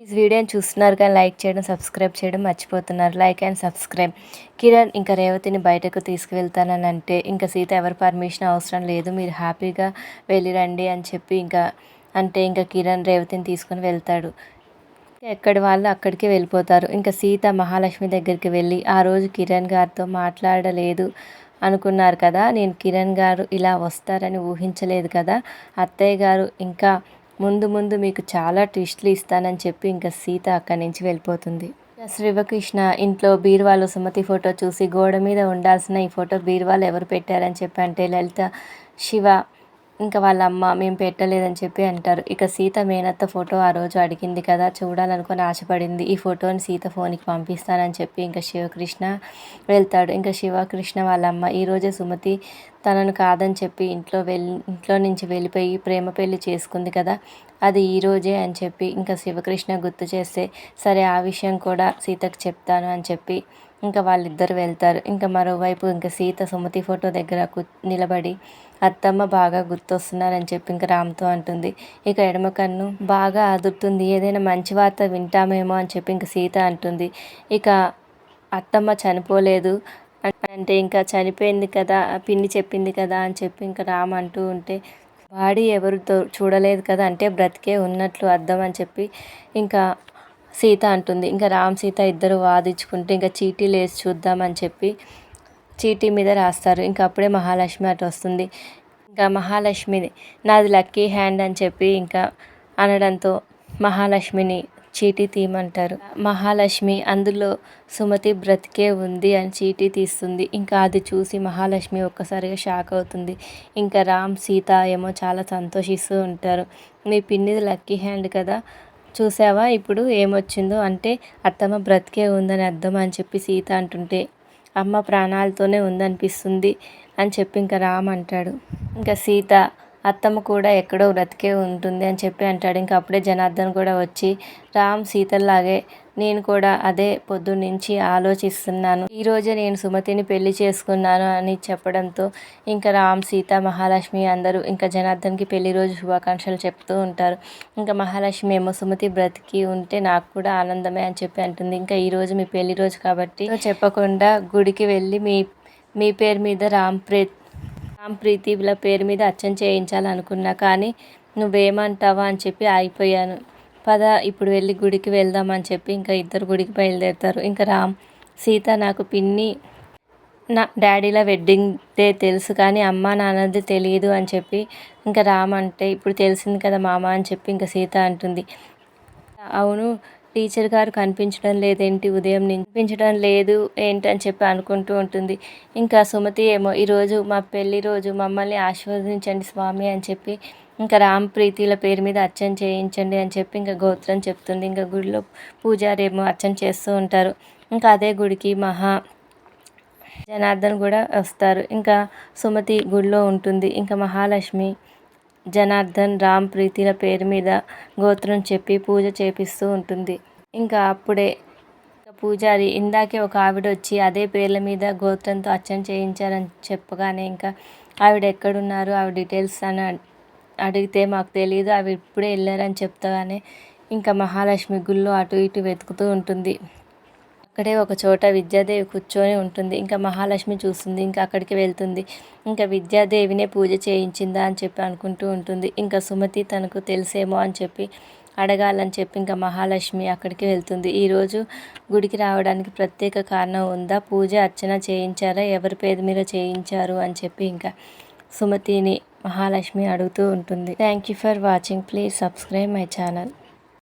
ఈ వీడియోని చూస్తున్నారు కానీ లైక్ చేయడం సబ్స్క్రైబ్ చేయడం మర్చిపోతున్నారు. లైక్ అండ్ సబ్స్క్రైబ్ కిరణ్ ఇంకా రేవతిని బయటకు తీసుకువెళ్తానని అంటే ఇంకా సీత ఎవరి పర్మిషన్ అవసరం లేదు. మీరు హ్యాపీగా వెళ్ళిరండి అని చెప్పి ఇంకా అంటే ఇంకా కిరణ్ రేవతిని తీసుకుని వెళ్తాడు. ఎక్కడి వాళ్ళు అక్కడికి వెళ్ళిపోతారు. ఇంకా సీత మహాలక్ష్మి దగ్గరికి వెళ్ళి ఆ రోజు కిరణ్ గారితో మాట్లాడలేదు అనుకున్నారు కదా నేను కిరణ్ గారు ఇలా వస్తారని ఊహించలేదు కదా అత్తయ్య గారు ఇంకా ముందు ముందు మీకు చాలా ట్విస్ట్లు ఇస్తానని చెప్పి ఇంకా సీత అక్కడి నుంచి వెళ్ళిపోతుంది. శ్రీవకృష్ణ ఇంట్లో బీర్వాలో సుమతి ఫోటో చూసి గోడ మీద ఉండాల్సిన ఈ ఫోటో బీర్వాలు ఎవరు పెట్టారని చెప్పి అంటే లలిత శివ ఇంకా వాళ్ళ అమ్మ మేము పెట్టలేదని చెప్పి అంటారు. ఇక సీత మేనత్త ఫోటో ఆ రోజు అడిగింది కదా చూడాలనుకొని ఆశపడింది. ఈ ఫోటోని సీత ఫోన్కి పంపిస్తానని చెప్పి ఇంకా శివకృష్ణ వెళ్తాడు. ఇంకా శివకృష్ణ వాళ్ళ అమ్మ ఈరోజే సుమతి తనను కాదని చెప్పి ఇంట్లో వెళ్ళి ఇంట్లో నుంచి వెళ్ళిపోయి ప్రేమ పెళ్ళి చేసుకుంది కదా అది ఈరోజే అని చెప్పి ఇంకా శివకృష్ణ గుర్తు చేస్తే సరే ఆ విషయం కూడా సీతకు చెప్తాను అని చెప్పి ఇంకా వాళ్ళిద్దరు వెళ్తారు. ఇంకా మరోవైపు ఇంకా సీత సుమతి ఫోటో దగ్గర కు నిలబడి అత్తమ్మ బాగా గుర్తొస్తున్నారని చెప్పి ఇంకా రామ్తో అంటుంది. ఇక ఎడమ కన్ను బాగా అదురుతుంది ఏదైనా మంచి వార్త వింటామేమో అని చెప్పి ఇంకా సీత అంటుంది. ఇక అత్తమ్మ చనిపోలేదు అంటే ఇంకా చనిపోయింది కదా పిన్ని చెప్పింది కదా అని చెప్పి ఇంకా రామ్ అంటూ ఉంటే బాడీ ఎవరితో చూడలేదు కదా అంటే బ్రతికే ఉన్నట్లు అర్థం అని చెప్పి ఇంకా సీత అంటుంది. ఇంకా రామ్ సీత ఇద్దరు వాదించుకుంటే ఇంకా చీటీలు వేసి చూద్దామని చెప్పి చీటీ మీద రాస్తారు. ఇంకా అప్పుడే మహాలక్ష్మి అటు వస్తుంది. ఇంకా మహాలక్ష్మి నాది లక్కీ హ్యాండ్ అని చెప్పి ఇంకా అనడంతో మహాలక్ష్మిని చీటీ తీయమంటారు. మహాలక్ష్మి అందులో సుమతి బ్రతికే ఉంది అని చీటీ తీస్తుంది. ఇంకా అది చూసి మహాలక్ష్మి ఒక్కసారిగా షాక్ అవుతుంది. ఇంకా రామ్ సీత ఏమో చాలా సంతోషిస్తూ ఉంటారు. మీ పిన్నిది లక్కీ హ్యాండ్ కదా? చూసావా ఇప్పుడు ఏమొచ్చిందో? అంటే అత్తమ్మ బ్రతికే ఉందని అర్థం అని చెప్పి సీత అంటుంటే అమ్మ ప్రాణాలతోనే ఉందనిపిస్తుంది అని చెప్పి ఇంకా రామ్ అంటాడు. ఇంకా సీత అత్తమ్మ కూడా ఎక్కడో బ్రతికే ఉంటుంది అని చెప్పి అంటాడు. ఇంకా అప్పుడే జనార్దన్ కూడా వచ్చి రామ్ సీతల్లాగే నేను కూడా అదే పొద్దున్నుంచి ఆలోచిస్తున్నాను. ఈరోజే నేను సుమతిని పెళ్ళి చేసుకున్నాను అని చెప్పడంతో ఇంకా రామ్ సీత మహాలక్ష్మి అందరూ ఇంకా జనార్దన్కి పెళ్ళి రోజు శుభాకాంక్షలు చెప్తూ ఉంటారు. ఇంకా మహాలక్ష్మి ఏమో సుమతి బ్రతికి ఉంటే నాకు కూడా ఆనందమే అని చెప్పి అంటుంది. ఇంకా ఈరోజు మీ పెళ్ళి రోజు కాబట్టి చెప్పకుండా గుడికి వెళ్ళి మీ మీ పేరు మీద రామ్ ప్రీత్ రామ్ ప్రీతిల పేరు మీద అచ్చం చేయించాలనుకున్నా కానీ నువ్వేమంటావా అని చెప్పి ఆగిపోయాను. పద ఇప్పుడు వెళ్ళి గుడికి వెళ్దామని చెప్పి ఇంకా ఇద్దరు గుడికి బయలుదేరుతారు. ఇంకా రామ్ సీత నాకు పిన్ని నా డాడీల వెడ్డింగ్ డే తెలుసు కానీ అమ్మ నాన్నది తెలియదు అని చెప్పి ఇంకా రామ్ అంటే ఇప్పుడు తెలిసింది కదా మామ అని చెప్పి ఇంకా సీత అంటుంది. అవును టీచర్ గారు కనిపించడం లేదేంటి? ఉదయం కనిపించడం లేదు ఏంటని చెప్పి అనుకుంటూ ఉంటుంది. ఇంకా సుమతి ఏమో ఈరోజు మా పెళ్ళి రోజు మమ్మల్ని ఆశీర్వదించండి స్వామి అని చెప్పి ఇంకా రామ్ ప్రీతిల పేరు మీద అర్చన చేయించండి అని చెప్పి ఇంకా గోత్రం చెప్తుంది. ఇంకా గుడిలో పూజారి ఏమో అర్చన చేస్తూ ఉంటారు. ఇంకా అదే గుడికి మహా జనార్దన్ కూడా వస్తారు. ఇంకా సుమతి గుడిలో ఉంటుంది. ఇంకా మహాలక్ష్మి జనార్దన్ రామ్ ప్రీతిల పేరు మీద గోత్రం చెప్పి పూజ చేపిస్తూ ఉంటుంది. ఇంకా అప్పుడే పూజారి ఇందాకే ఒక ఆవిడ వచ్చి అదే పేర్ల మీద గోత్రంతో అర్చన చేయించారని చెప్పగానే ఇంకా ఆవిడ ఎక్కడున్నారు ఆవిడ డీటెయిల్స్ అని అడిగితే మాకు తెలియదు అవి ఇప్పుడే వెళ్ళారని చెప్తాగానే ఇంకా మహాలక్ష్మి గుళ్ళో అటు ఇటు వెతుకుతూ ఉంటుంది. అక్కడే ఒక చోట విద్యాదేవి కూర్చొని ఉంటుంది. ఇంకా మహాలక్ష్మి చూస్తుంది. ఇంకా అక్కడికి వెళ్తుంది. ఇంకా విద్యాదేవినే పూజ చేయించిందా అని చెప్పి అనుకుంటూ ఉంటుంది. ఇంకా సుమతి తనకు తెలిసేమో అని చెప్పి అడగాలని చెప్పి ఇంకా మహాలక్ష్మి అక్కడికి వెళ్తుంది. ఈరోజు గుడికి రావడానికి ప్రత్యేక కారణం ఉందా? పూజ అర్చన చేయించారా? ఎవరి పేరు మీద చేయించారు? అని చెప్పి ఇంకా సుమతిని మహాలక్ష్మి అడుగుతూ ఉంటుంది. Thank you for watching please subscribe my channel